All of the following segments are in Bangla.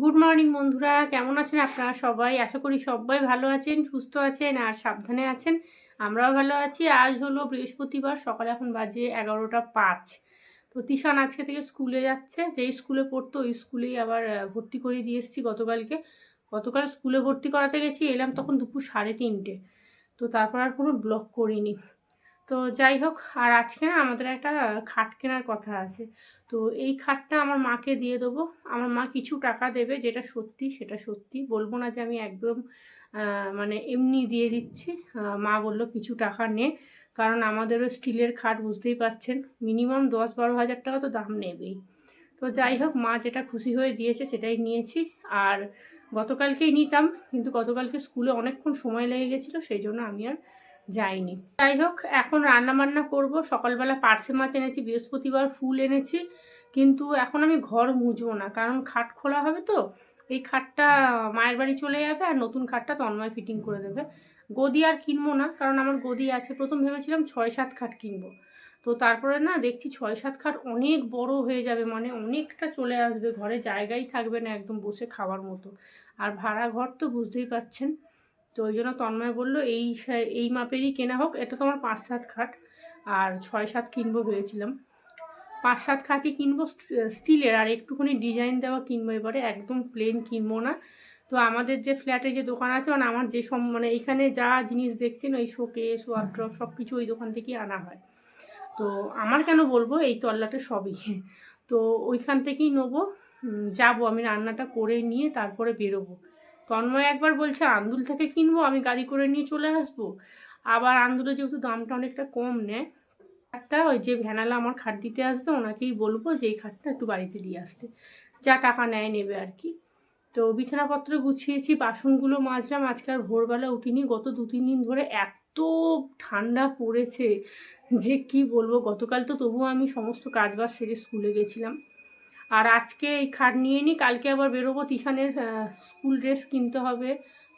গুড মর্নিং বন্ধুরা। কেমন আছেন আপনারা সবাই? আশা করি সবাই ভালো আছেন, সুস্থ আছেন আর সাবধানে আছেন। আমরাও ভালো আছি। আজ হলো বৃহস্পতিবার, সকালে এখন বাজে এগারোটা পাঁচ। তো তিশান আজকে থেকে স্কুলে যাচ্ছে। যেই স্কুলে পড়তো, ওই স্কুলেই আবার ভর্তি করিয়ে দিয়ে এসেছি গতকালকে। গতকাল স্কুলে ভর্তি করাতে গেছি, এলাম তখন দুপুর সাড়ে তিনটে। তো তারপর আর কোনো ব্লক করিনি। তো যাই হোক, আর আজকে না আমাদের একটা খাট কেনার কথা আছে। তো এই খাটটা আমার মাকে দিয়ে দেবো। আমার মা কিছু টাকা দেবে, যেটা সত্যি সেটা সত্যি। বলব না যে আমি একদম মানে এমনি দিয়ে দিচ্ছি। মা বলল কিছু টাকা নে। কারণ আমাদেরও স্টিলের খাট বুঝতেই পাচ্ছেন মিনিমাম দশ বারো হাজার টাকা তো দাম নেবেই। তো যাই হোক, মা যেটা খুশি হয়ে দিয়েছে সেটাই নিয়েছি। আর গতকালকেই নিতাম, কিন্তু গতকালকে স্কুলে অনেকক্ষণ সময় লেগে গেছিল, সেই জন্য আমি আর যাইনি। যাই হোক এখন রান্না বান্না করব। সকালবেলা পার্সে মাছ এনেছি, বৃহস্পতিবার ফুল এনেছি। কিন্তু এখন আমি ঘর মুছবো না, কারণ খাট খোলা হবে তো। এই খাটটা মায়ের বাড়ি চলে যাবে আর নতুন খাটটা তন্ময় ফিটিং করে দেবে। গদি আর কিনবো না, কারণ আমার গদি আছে। প্রথম ভেবেছিলাম ছয় সাত খাট কিনবো। তো তারপরে না, দেখছি ছয় সাত খাট অনেক বড় হয়ে যাবে মানে অনেকটা চলে আসবে। ঘরে জায়গাই থাকবে না একদম বসে খাওয়ার মতো। আর ভাড়া ঘর তো বুঝতেই পাচ্ছেন তো ওই জন্য তন্ময় বলল, এই এই মাপেরই কেনা হোক, এটা তো আমার পাঁচ সাত খাট, আর ছয় সাত কিনবো ভেবেছিলাম। পাঁচ সাত খাটই কিনবো স্ট- স্টিলের, আর একটুখানি ডিজাইন দেওয়া কিনবো এবারে, একদম প্লেন কিনবো না। তো আমাদের যে ফ্ল্যাটে যে দোকান আছে মানে আমার যে সব মানে এখানে যা জিনিস দেখছেন, ওই শোকেস, ওয়ার্ড্রপ সব কিছু ওই দোকান থেকেই আনা হয়। তো আমার কেন বলব, এই তল্লাটে সবই। তো ওইখান থেকেই নেব যাব, আমি রান্নাটা করে নিয়ে তারপরে বেরোবো। তন্ময় একবার বলছে আন্দুল থেকে কিনবো? আমি গাড়ি করে নিয়ে চলে আসব? আবার আন্দুলে যেহেতু দামটা অনেকটা কম নেয় খাটটা ওই যে ভ্যানালা আমার খাট দিতে আসবে, ওনাকেই বলব যে এই খাটটা একটু বাড়িতে দিয়ে আসতে। যা টাকা নেয় নেবে আর কি। তো বিছানাপত্র গুছিয়েছি, বাসনগুলো মাজলাম, আজকে আর ভোরবেলা উঠিনি। গত দু, তিন দিন ধরে এত ঠান্ডা পড়েছে যে কি বলব, গতকাল তো তবুও আমি সমস্ত কাজবাজ সেরে স্কুলে গেছিলাম। আর আজকে এই খাট নিয়ে নিই কালকে আবার বেরোবো, তিশানের স্কুল ড্রেস কিনতে হবে,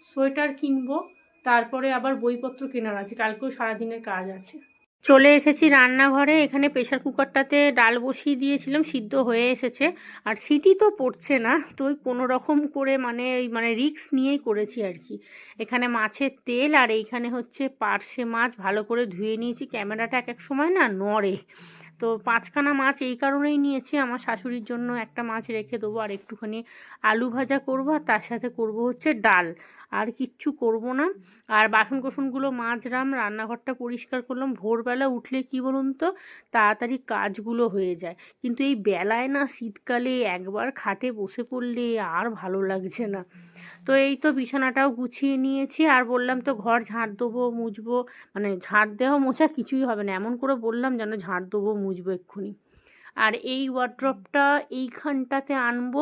সোয়েটার কিনবো, তারপরে আবার বইপত্র কেনার আছে, কালকেও সারাদিনের কাজ আছে। চলে এসেছি রান্নাঘরে, এখানে প্রেশার কুকারটাতে ডাল বসিয়ে দিয়েছিলাম, সিদ্ধ হয়ে এসেছে, আর সিটি তো পড়ছে না, তো ওই কোনো রকম করে মানে ওই মানে রিক্স নিয়েই করেছি আর কি। এখানে মাছের তেল, আর এইখানে হচ্ছে পার্শে মাছ, ভালো করে ধুয়ে নিয়েছি, ক্যামেরাটা এক এক সময় না নড়ে তো পাঁচখানা মাছ এই কারণেই নিয়েছি। আমার শাশুড়ির জন্য একটা মাছ রেখে দেবো আর একটুখানি আলু ভাজা করব আর তার সাথে করব হচ্ছে ডাল। আর কিচ্ছু করব না। আর বাসন কোসনগুলো মাজরাম, রান্নাঘরটা পরিষ্কার করলাম। ভোরবেলা উঠলে কি বলুন তো, তাড়াতাড়ি কাজগুলো হয়ে যায়। কিন্তু এই বেলায় না শীতকালে একবার খাটে বসে পড়লে আর ভালো লাগছে না। তো এই তো বিছানাটাও গুছিয়ে নিয়েছি। আর বললাম তো ঘর ঝাড় দেবো, মুছবো মানে ঝাড় দেওয়া মোছা কিছুই হবে না। এমন করে বললাম যেন ঝাড় দেবো, মুছবো এক্ষুনি। আর এই ওয়ার্ড্রপটা এইখানটাতে আনব।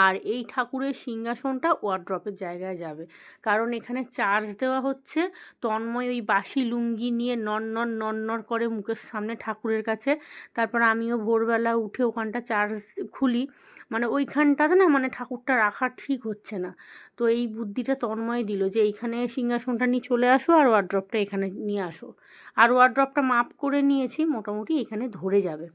আর এই ঠাকুরের সিংহাসনটা ওয়ার্ড্রপের জায়গায় যাবে। কারণ এখানে চার্জ দেওয়া হচ্ছে। তন্ময় ওই বাসি লুঙ্গি নিয়ে নন নন নন নন করে মুখের সামনে ঠাকুরের কাছে। তারপর আমিও ভোরবেলা উঠে ওখানটা চার্জ খুলি। মানে ওইখানটাতে না মানে ঠাকুরটা রাখা ঠিক হচ্ছে না। তো এই বুদ্ধিটা তন্ময় দিল যে এইখানে সিংহাসনটা নিয়ে চলে আসো আর ওয়ার্ড্রপটা এখানে নিয়ে আসো। আর ওয়ার্ড্রপটা মাপ করে নিয়েছি, মোটামুটি এখানে ধরে যাবে।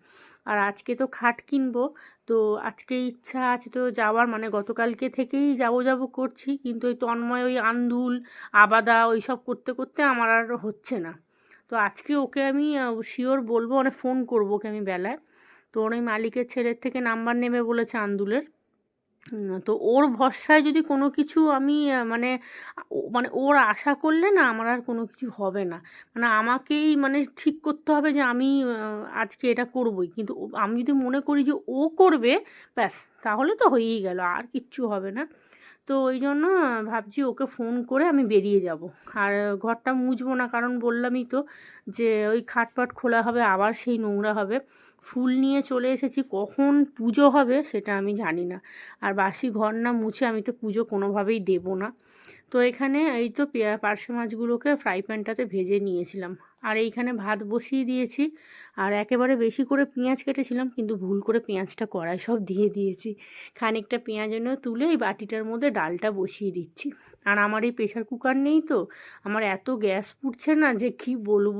আর আজকে তো খাট কিনবো। তো আজকে ইচ্ছা আছে তো যাওয়ার মানে গতকালকে থেকেই যাব যাব করছি। কিন্তু ওই তন্ময়, ওই আন্দুল, আবাদা ওই সব করতে করতে আমার আর হচ্ছে না। তো আজকে ওকে আমি শিওর বলব মানে ফোন করব ওকে আমি বেলায়। তো ওর ওই মালিকের ছেলের থেকে নাম্বার নেবে বলেছে আন্দুলের। তো ওর ভরসায় যদি কোনো কিছু আমি মানে মানে ওর আশা করলে না আমার আর কোনো কিছু হবে না। মানে আমাকেই মানে ঠিক করতে হবে যে আমি আজকে এটা করবই। কিন্তু আমি যদি মনে করি যে ও করবে, ব্যাস, তাহলে তো হয়েই গেল, আর কিচ্ছু হবে না। তো ওই জন্য ভাবছি ওকে ফোন করে আমি বেরিয়ে যাব। আর ঘরটা মুছবো না, কারণ বললামই তো যে ওই খাটপাট খোলা হবে, আবার সেই নোংরা হবে। ফুল নিয়ে চলে এসেছি, কখন পুজো হবে সেটা আমি জানি না। আর বাসি ঘর না মুছে আমি তো পুজো কোনোভাবেই দেবো না। তো এখানে এই তো পার্শে মাছগুলোকে ফ্রাই প্যানটাতে ভেজে নিয়েছিলাম। আর এইখানে ভাত বসিয়ে দিয়েছি। আর একেবারে বেশি করে পেঁয়াজ কেটেছিলাম, কিন্তু ভুল করে পেঁয়াজটা কড়াই সব দিয়ে দিয়েছি। খানিকটা পেঁয়াজ এনে তুলে এই বাটিটার মধ্যে ডালটা বসিয়ে দিচ্ছি। আর আমার এই প্রেশার কুকার নেই তো, আমার এত গ্যাস পুড়ছে না যে কি বলব?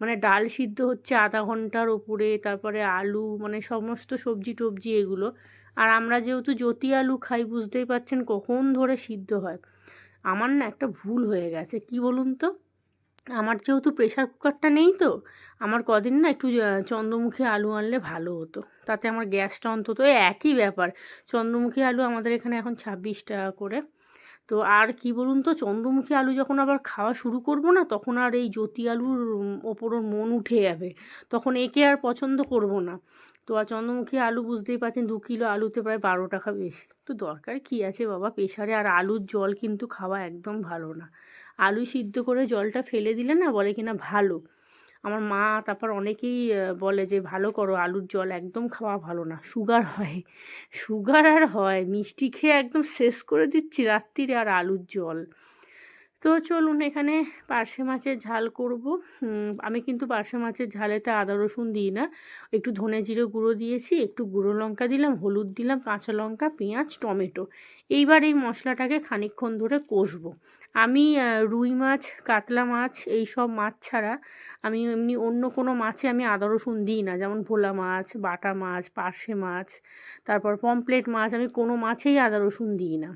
মানে ডাল সিদ্ধ হচ্ছে আধা ঘণ্টার ওপরে, তারপরে আলু মানে সমস্ত সবজি টবজি এগুলো। আর আমরা যেহেতু জ্যোতি আলু খাই, বুঝতেই পারছেন কখন ধরে সিদ্ধ হয়। আমার না একটা ভুল হয়ে গেছে। কি বলুন তো? আমার যেহেতু প্রেশার কুকারটা নেই তো, আমার কদিন না একটু চন্দ্রমুখী আলু আনলে ভালো হতো। তাতে আমার গ্যাসটা অন্তত একই ব্যাপার। চন্দ্রমুখী আলু আমাদের এখানে এখন ছাব্বিশ টাকা করে। তো আর কি বলুন তো, চন্দ্রমুখী আলু যখন আবার খাওয়া শুরু করব না, তখন আর এই জ্যোতি আলুর ওপর মন উঠে যাবে। তখন একে আর পছন্দ করব না। তো আর চন্দ্রমুখী আলু বুঝতেই পারছেন দু কিলো আলুতে প্রায় বারো টাকা বেশি। তো দরকার কি আছে বাবা? প্রেশারে আর আলুর জল কিন্তু খাওয়া একদম ভালো না। আলু সিদ্ধ করে জলটা ফেলে দিলে না বলে কিনা ভালো। আমার মা তারপর অনেকেই বলে যে ভালো করো, আলুর জল একদম খাওয়া ভালো না। সুগার হয়। সুগার আর হয়। মিষ্টি খেয়ে একদম শেষ করে দিচ্ছি রাত্রিরে আর আলুর জল। তো চলুন এখানে পার্শে মাছের ঝাল করব। আমি কিন্তু পার্শে মাছের ঝালেতে আদা, রসুন দিই না। একটু ধনে জিরে গুঁড়ো দিয়েছি, একটু গুঁড়ো লঙ্কা দিলাম, হলুদ দিলাম, কাঁচা লঙ্কা, পেঁয়াজ, টমেটো। এইবার এই মশলাটাকে খানিকক্ষণ ধরে কষবো। আমি রুই মাছ, কাতলা মাছ এই সব মাছ ছাড়া আমি এমনি অন্য কোনো মাছে আমি আদা, রসুন দিই না। যেমন ভোলা মাছ, বাটা মাছ, পার্শে মাছ, তারপর পমপ্লেট মাছ, আমি কোনো মাছেই আদা, রসুন দিই না।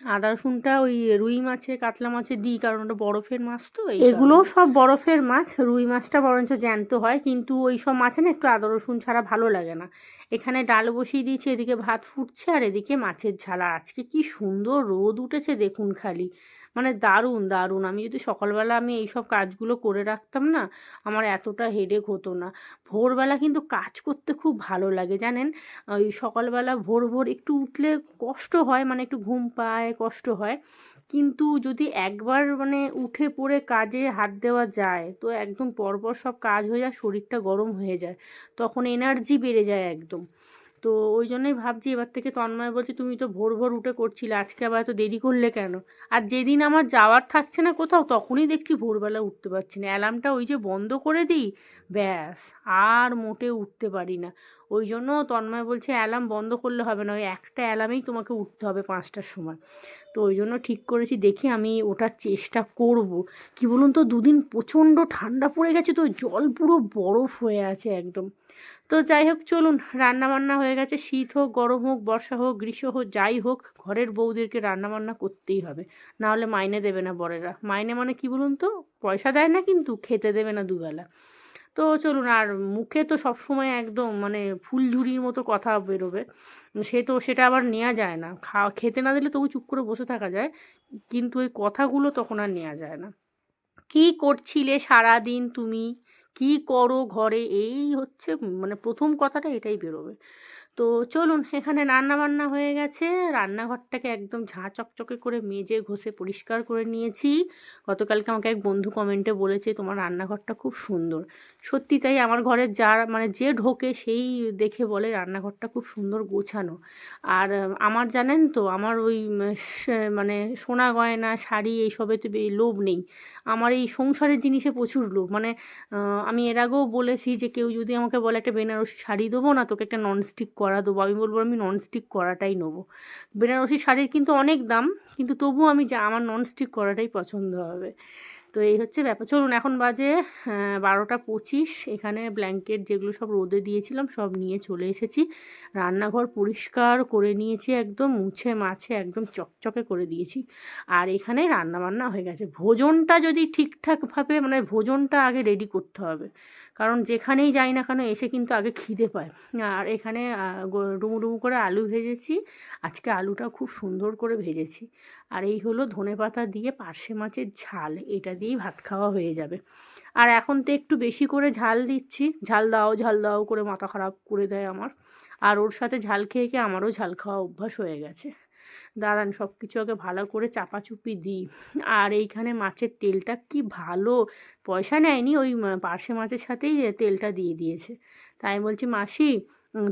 আদা রসুনটা ওই রুই মাছে কাতলা মাছে দিই কারণ ওটা বরফের মাছ তো এগুলো সব বরফের মাছ রুই মাছটা বরঞ্চ জ্যান্ত হয় কিন্তু ওই সব মাছে না একটু আদা রসুন ছাড়া ভালো লাগে না। এখানে ডাল বসিয়ে দিয়েছি এদিকে ভাত ফুটছে আর এদিকে মাছের ঝালা। আজকে কি সুন্দর রোদ উঠেছে দেখুন খালি। মানে দারুণ দারুণ। আমি যদি সকালবেলা আমি এই সব কাজগুলো করে রাখতাম না, আমার এতটা হেডেক হতো না। ভোরবেলা কিন্তু কাজ করতে খুব ভালো লাগে, জানেন? ওই সকালবেলা ভোর ভোর একটু উঠলে কষ্ট হয় মানে একটু ঘুম পায়, কষ্ট হয়। কিন্তু যদি একবার মানে উঠে পড়ে কাজে হাত দেওয়া যায়, তো একদম পরপর সব কাজ হয়ে যায়, শরীরটা গরম হয়ে যায়। তখন এনার্জি বেড়ে যায় একদম। তো ওই জন্যই ভাবছি এবার থেকে তন্ময় বলছে, তুমি তো ভোর ভোর উঠে করছিলে, আজকে আবার এত দেরি করলে কেন? আর যেদিন আমার যাওয়ার থাকছে না কোথাও, তখনই দেখছি ভোরবেলা উঠতে পারছি না। অ্যালার্মটা ওই যে বন্ধ করে দিই, ব্যাস, আর মোটে উঠতে পারি না। ওই জন্য তন্ময় বলছে অ্যালার্ম বন্ধ করলে হবে না। ওই একটা অ্যালার্মেই তোমাকে উঠতে হবে পাঁচটার সময়। তো ওই জন্য ঠিক করেছি, দেখি আমি ওটার চেষ্টা করব। কি বলুন তো, দুদিন প্রচণ্ড ঠান্ডা পড়ে গেছে তো, জল পুরো বরফ হয়ে আছে একদম। তো যাই হোক, চলুন রান্না বান্না হয়ে গেছে। শীত হোক, গরম হোক, বর্ষা হোক, গ্রীষ্ম হোক, যাই হোক, ঘরের বউদেরকে রান্নাবান্না করতেই হবে। না হলে মাইনে দেবে না বরেরা। মাইনে মানে কি বলুন তো, পয়সা দেয় না কিন্তু, খেতে দেবে না দুবেলা। তো চলুন, আর মুখে তো সবসময় একদম মানে ফুলঝুরির মতো কথা বেরোবে। সে তো সেটা আবার নেওয়া যায় না। খাওয়া খেতে না দিলে তবু চুপ করে বসে থাকা যায়, কিন্তু ওই কথাগুলো তখন আর নেওয়া যায় না। কি করছিলে সারা দিন তুমি? কি করো ঘরে? এই হচ্ছে মানে প্রথম কথাটা এটাই বেরোবে। তো চলুন, এখানে রান্না বান্না হয়ে গেছে। রান্নাঘরটাকে একদম ঝাঁ চকচকে করে মেজে, ঘষে, পরিষ্কার করে নিয়েছি। গতকালকে আমাকে এক বন্ধু কমেন্টে বলেছে, তোমার রান্নাঘরটা খুব সুন্দর। সত্যি তাই আমার ঘরে যার মানে যে ঢোকে সেই দেখে বলে, রান্নাঘরটা খুব সুন্দর গোছানো। আর আমার জানেন তো, আমার ওই মানে সোনা গয়না, শাড়ি এইসবেতে বে- লোভ নেই। আমার এই সংসারের জিনিসে প্রচুর লোভ। মানে আমি এর আগেও বলেছি যে কেউ যদি আমাকে বলে, একটা বেনারসি শাড়ি দেবো না, তোকে একটা ননস্টিক করা দেবো। আমি বলব, আমি ননস্টিক করাটাই নেব। বেনারসি শাড়ির কিন্তু অনেক দাম, কিন্তু তবুও আমি যা, আমার ননস্টিক করাটাই পছন্দ হবে। তো এই হচ্ছে ব্যাপার। চলুন, এখন বাজে বারোটা পঁচিশ। এখানে ব্ল্যাঙ্কেট যেগুলো সব রোদে দিয়েছিলাম, সব নিয়ে চলে এসেছি। রান্নাঘর পরিষ্কার করে নিয়েছি একদম, মুছে মাছে একদম চকচকে করে দিয়েছি। আর এখানে রান্না বান্না হয়ে গেছে। ভোজনটা যদি ঠিকঠাকভাবে মানে ভোজনটা আগে রেডি করতে হবে। কারণ যেখানেই যাই না কেন এসে কিন্তু আগে খিদে পায়। আর এখানে ডুমু ডুমু করে আলু ভেজেছি। আজকে আলুটা খুব সুন্দর করে ভেজেছি। আর এই হলো ধনেপাতা দিয়ে পার্শে মাছের ঝাল, এটা দিয়েই ভাত খাওয়া হয়ে যাবে। আর এখন তো একটু বেশি করে ঝাল দিচ্ছি। ঝাল দাও ঝাল দাও করে মাথা খারাপ করে দেয় আমার। আর ওর সাথে ঝাল খেয়ে খেয়ে আমারও ঝাল খাওয়া অভ্যাস হয়ে গেছে। দাঁড়ান সব কিছু আগে ভালো করে চাপাচুপি দিই। আর এইখানে মাছের তেলটা কি ভালো? পয়সা নেয়নি ওই পার্শে মাছের সাথেই তেলটা দিয়ে দিয়েছে। তাই বলছি, মাসি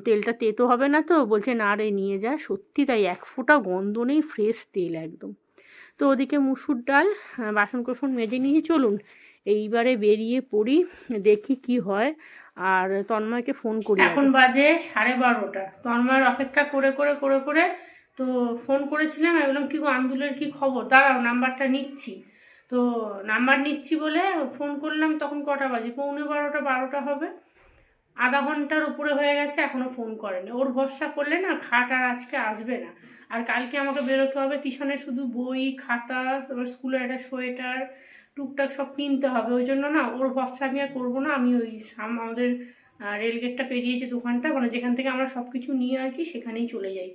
তেলটা তেতো হবে না তো? বলছে, না রে, নিয়ে যা। সত্যি তাই, এক ফোঁটা গন্ধ নেই, ফ্রেশ তেল একদম। তো ওদিকে মুসুর ডাল বাসন কোসন মেজে নিয়ে চলুন। এইবারে বেরিয়ে পড়ি, দেখি কি হয়। আর তন্ময়কে ফোন করি এখন বাজে সাড়ে বারোটা। তন্ময়ের অপেক্ষা করে করে করে করে তো ফোন করেছিলাম, আমি বললাম, কী গো আন্দুলের কি খবর? দাঁড়াও নাম্বারটা নিচ্ছি। তো নাম্বার নিচ্ছি বলে ফোন করলাম, তখন কটা বাজে? পৌনে বারোটা বারোটা হবে। আধা ঘণ্টার উপরে হয়ে গেছে এখনও ফোন করেনি। ওর ভরসা করলে না খাট আর আজকে আসবে না। আর কালকে আমাকে বেরোতে হবে, টিউশনে শুধু বই, খাতা, তারপর স্কুলের একটা সোয়েটার, টুকটাক সব কিনতে হবে। ওই জন্য না ওর ভরসা আমি আর করব না। আমি ওই আমাদের রেলগেটটা পেরিয়ে যে দোকানটা মানে যেখান থেকে আমরা সব কিছু নিয়ে আর কি সেখানেই চলে যাই।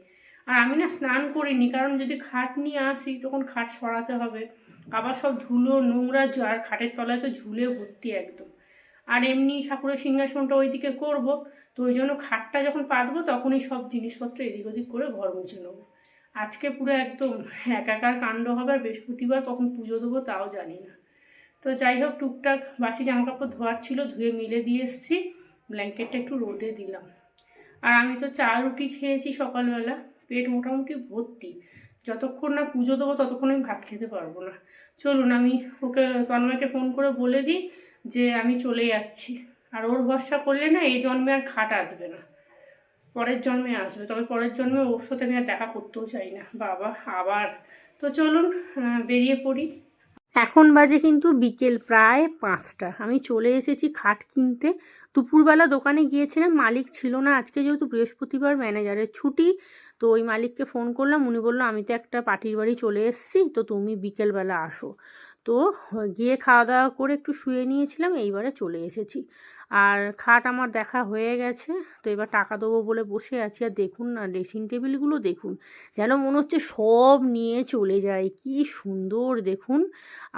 আর আমি না স্নান করিনি, কারণ যদি খাট নিয়ে আসি তখন খাট সরাতে হবে। আবার সব ধুলো, নোংরা আর খাটের তলায় তো ঝুলে ভর্তি একদম। আর এমনি ঠাকুরের সিংহাসনটা ওইদিকে করব, তো ওই জন্য খাটটা যখন পাতবো তখনই সব জিনিসপত্র এদিক ওদিক করে ঘর মুছে নেব। আজকে পুরো একদম একাকার কাণ্ড হবে, আর বৃহস্পতিবার কখন পুজো দেবো তাও জানি না। তো যাই হোক, টুকটাক বাসি জামা কাপড় ধোয়ার ছিল, ধুয়ে মিলে দিয়ে এসেছি। ব্ল্যাঙ্কেটটা একটু রোদে দিলাম। আর আমি তো চা রুটি খেয়েছি সকালবেলা। পেট মোটামুটি ভর্তি। যতক্ষণ না পুজো দেবো, ততক্ষণ আমি ভাত খেতে পারব না। চলুন, আমি ওকে, তন্ময়কে ফোন করে বলে দিই যে আমি চলে যাচ্ছি। আর ওর ভরসা করলে না, এই জন্মে আর খাট আসবে না। পরের জন্মে আসবে। তবে পরের জন্মে ওর সাথে আমি আর দেখা করতেও চাই না। বাবা, আবার। তো চলুন বেরিয়ে পড়ি। এখন বাজে কিন্তু বিকেল প্রায় পাঁচটা। আমি চলে এসেছি খাট কিনতে। দুপুরবেলা দোকানে গিয়েছিলাম, মালিক ছিল না। আজকে যেহেতু বৃহস্পতিবার ম্যানেজারের ছুটি তো ওই মালিককে ফোন করলাম, উনি বলল, আমি তো একটা পাটির বাড়ি চলে এসেছি, তো তুমি বিকেলবেলা আসো। তো গিয়ে খাওয়া দাওয়া করে একটু শুয়ে নিয়েছিলাম, এইবারে চলে এসেছি। আর খাট আমার দেখা হয়ে গেছে, তো এবার টাকা দেবো বলে বসে আছি। আর দেখুন না ড্রেসিং টেবিলগুলো দেখুন, যেন মনে হচ্ছে সব নিয়ে চলে যায়। কি সুন্দর দেখুন।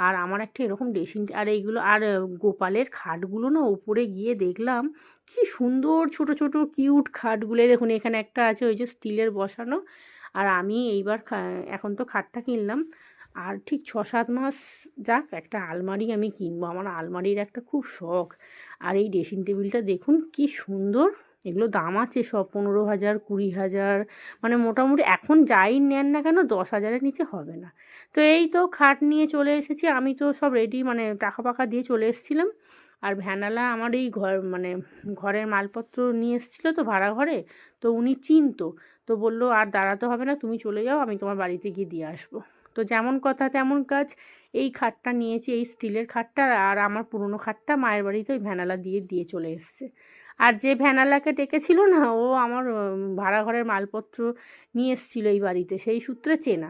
আর আমার একটা এরকম ড্রেসিং আর এইগুলো, আর গোপালের খাটগুলো না ওপরে গিয়ে দেখলাম, কি সুন্দর ছোট ছোট কিউট খাটগুলো। দেখুন, এখানে একটা আছে, ওই যে স্টিলের বসানো। আর আমি এইবার এখন তো খাটটা কিনলাম। আর ঠিক ছ সাত মাস যাক একটা আলমারি আমি কিনবো। আমার আলমারির একটা খুব শখ। আর এই ড্রেসিং টেবিলটা দেখুন কি সুন্দর। এগুলো দাম আছে সব পনেরো হাজার, কুড়ি হাজার মানে মোটামুটি এখন যাই নেন না কেন দশ হাজারের নিচে হবে না। তো এই তো খাট নিয়ে চলে এসেছি। আমি তো সব রেডি মানে টাকা পাকা দিয়ে চলে এসেছিলাম। আর ভ্যানালা আমার এই ঘর মানে ঘরের মালপত্র নিয়ে এসেছিল তো ভাড়া ঘরে। তো উনি চিনতো। তো বলল, আর দাঁড়াতে হবে না, তুমি চলে যাও, আমি তোমার বাড়িতে গিয়ে দিয়ে আসব। তো যেমন কথা তেমন কাজ। এই খাটটা নিয়েছি, এই স্টিলের খাটটা আর আমার পুরনো খাটটা মায়ের বাড়িতে ওই ভ্যানালা দিয়ে দিয়ে চলে এসছে। আর যে ভ্যানালাকে ডেকেছিল না, ও আমার ভাড়া ঘরের মালপত্র নিয়ে এসেছিল এই বাড়িতে, সেই সূত্রে চেনা।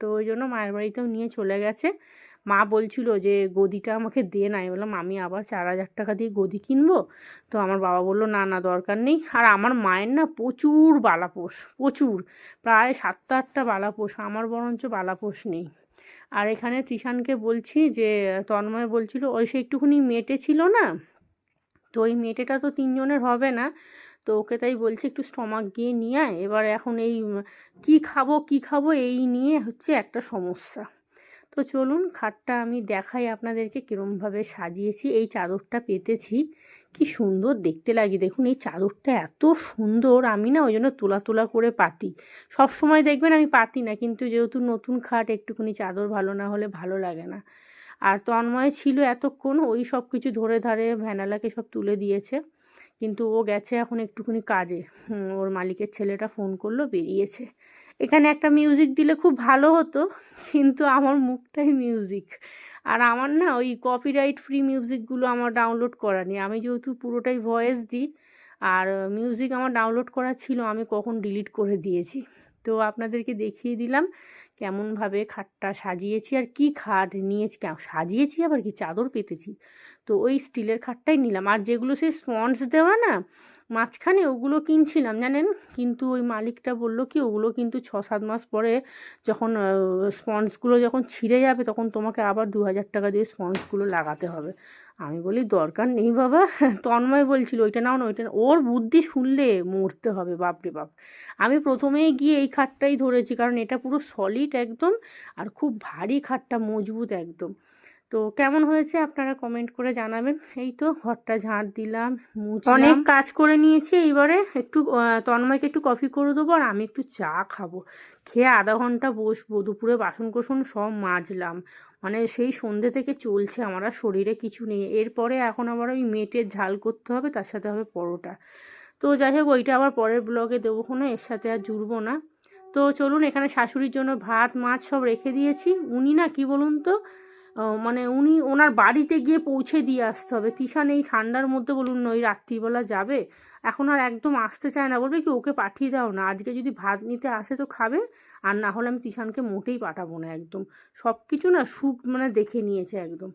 তো ওই জন্য মায়ের বাড়িতেও নিয়ে চলে গেছে। মা বলছিল যে, গদিটা আমাকে দে না। আমি বললাম আমি আবার চার হাজার টাকা দিয়ে গদি কিনবো? তো আমার বাবা বলল, না না, দরকার নেই। আর আমার মায়ের না প্রচুর বালাপোষ, প্রচুর। প্রায় সাতটা আটটা বালাপোষ, আমার বরঞ্চ বালাপোষ নেই। আর এখানে তৃষানকে বলছি যে, তন্ময় বলছিল, ওই সে একটুখানি মেটে ছিল না? তো ওই মেটেটা তো তিনজনের হবে না। তো ওকে তাই বলছি একটু স্টমাক গিয়ে নিয়ে আয়। এবার এখন এই কি খাব কি খাব এই নিয়ে হচ্ছে একটা সমস্যা। তো চলুন খাটটা আমি দেখাই আপনাদেরকে কীরমভাবে সাজিয়েছি। এই চাদরটা পেতেছি। কি সুন্দর দেখতে লাগে। দেখুন এই চাদরটা এত সুন্দর। আমি না ওই জন্য তোলা তোলা করে পাতি। সব সময় দেখবেন আমি পাতি না, কিন্তু যেহেতু নতুন খাট, একটুখানি চাদর ভালো না হলে ভালো লাগে না। আর তন্ময় ছিল এতক্ষণ ওই সব কিছু ধরে ধারে ভ্যানালাকে সব তুলে দিয়েছে। কিন্তু ও গেছে এখন একটুখানি কাজে। ওর মালিকের ছেলেটা ফোন করল, বেরিয়েছে। এখানে একটা মিউজিক দিলে খুব ভালো হতো, কিন্তু আমার মুখটাই মিউজিক আর আমার না ওই কপিরাইট ফ্রি মিউজিকগুলো আমার ডাউনলোড করা নেই। আমি যেহেতু পুরোটাই ভয়েস দিই, আর মিউজিক আমার ডাউনলোড করা ছিল, আমি কখন ডিলিট করে দিয়েছি। তো আপনাদেরকে দেখিয়ে দিলাম কেমনভাবে খাটটা সাজিয়েছি, আর কি খাট নিয়েছি, সাজিয়েছি আবার কি? চাদর পেতেছি। তো ওই স্টিলের খাটটাই নিলাম। আর যেগুলো সেই স্পঞ্জ দেওয়া না, মাঝখানে ওগুলো কিনছিলাম, জানেন? কিন্তু ওই মালিকটা বলল কি, ওগুলো কিন্তু ছ সাত মাস পরে যখন স্পঞ্জগুলো যখন ছিঁড়ে যাবে, তখন তোমাকে আবার দু হাজার টাকা দিয়ে স্পঞ্জগুলো লাগাতে হবে। আমি বলি, দরকার নেই বাবা। তন্ময় বলছিল, ওইটা নাও না, ওইটা ওর বুদ্ধি শুনলে মরতে হবে বাপরে বাপ। আমি প্রথমেই গিয়ে এই খাটটাই ধরেছি, কারণ এটা পুরো সলিড একদম, আর খুব ভারী খাটটা, মজবুত একদম। তো কেমন হয়েছে আপনারা কমেন্ট করে জানাবেন। এই তো ঘরটা ঝাঁট দিলাম অনেক কাজ করে নিয়েছি এইবারে। একটু তন্ময়কে একটু কফি করে দেবো আর আমি একটু চা খাব। খেয়ে আধা ঘণ্টা বসবো, দুপুরে বাসন কোসন সব মাজলাম। মানে সেই সন্ধে থেকে চলছে, আমার আর শরীরে কিছু নেই। এরপরে এখন আবার ওই মেটের ঝাল করতে হবে, তার সাথে হবে পরোটা। তো যাই হোক, ওইটা আবার পরের ব্লগে দেবো কোনো, এর সাথে আর জুড়বো না। তো চলুন, এখানে শাশুড়ির জন্য ভাত, মাছ সব রেখে দিয়েছি। উনি না, কি বলুন তো? মানে উনি ওনার বাড়িতে গিয়ে পৌঁছে দিয়ে আসতে হবে। তিশান এই ঠান্ডার মধ্যে বলুন, ওই রাত্রিবেলা যাবে। এখন আর একদম আসতে চায় না, বলবে কি, ওকে পাঠিয়ে দাও না, আজকে যদি ভাত নিতে আসে তো খাবে, আর না হলে আমি তিশানকে মোটেই পাঠাবো না একদম। সব কিছু না সুখ মানে দেখে নিয়েছে একদম।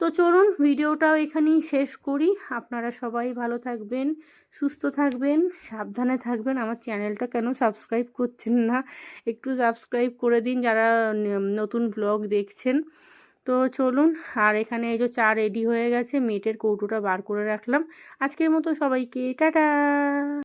তো চলুন, ভিডিওটাও এখানেই শেষ করি। আপনারা সবাই ভালো থাকবেন, সুস্থ থাকবেন, সাবধানে থাকবেন। আমার চ্যানেলটা কেন সাবস্ক্রাইব করছেন না, একটু সাবস্ক্রাইব করে দিন যারা নতুন ব্লগ দেখছেন। তো চলুন, আর এখানে এই যে চা রেডি হয়ে গেছে মেটের কৌটোটা বার করে রাখলাম। আজকের মতো সবাইকে, টাটা!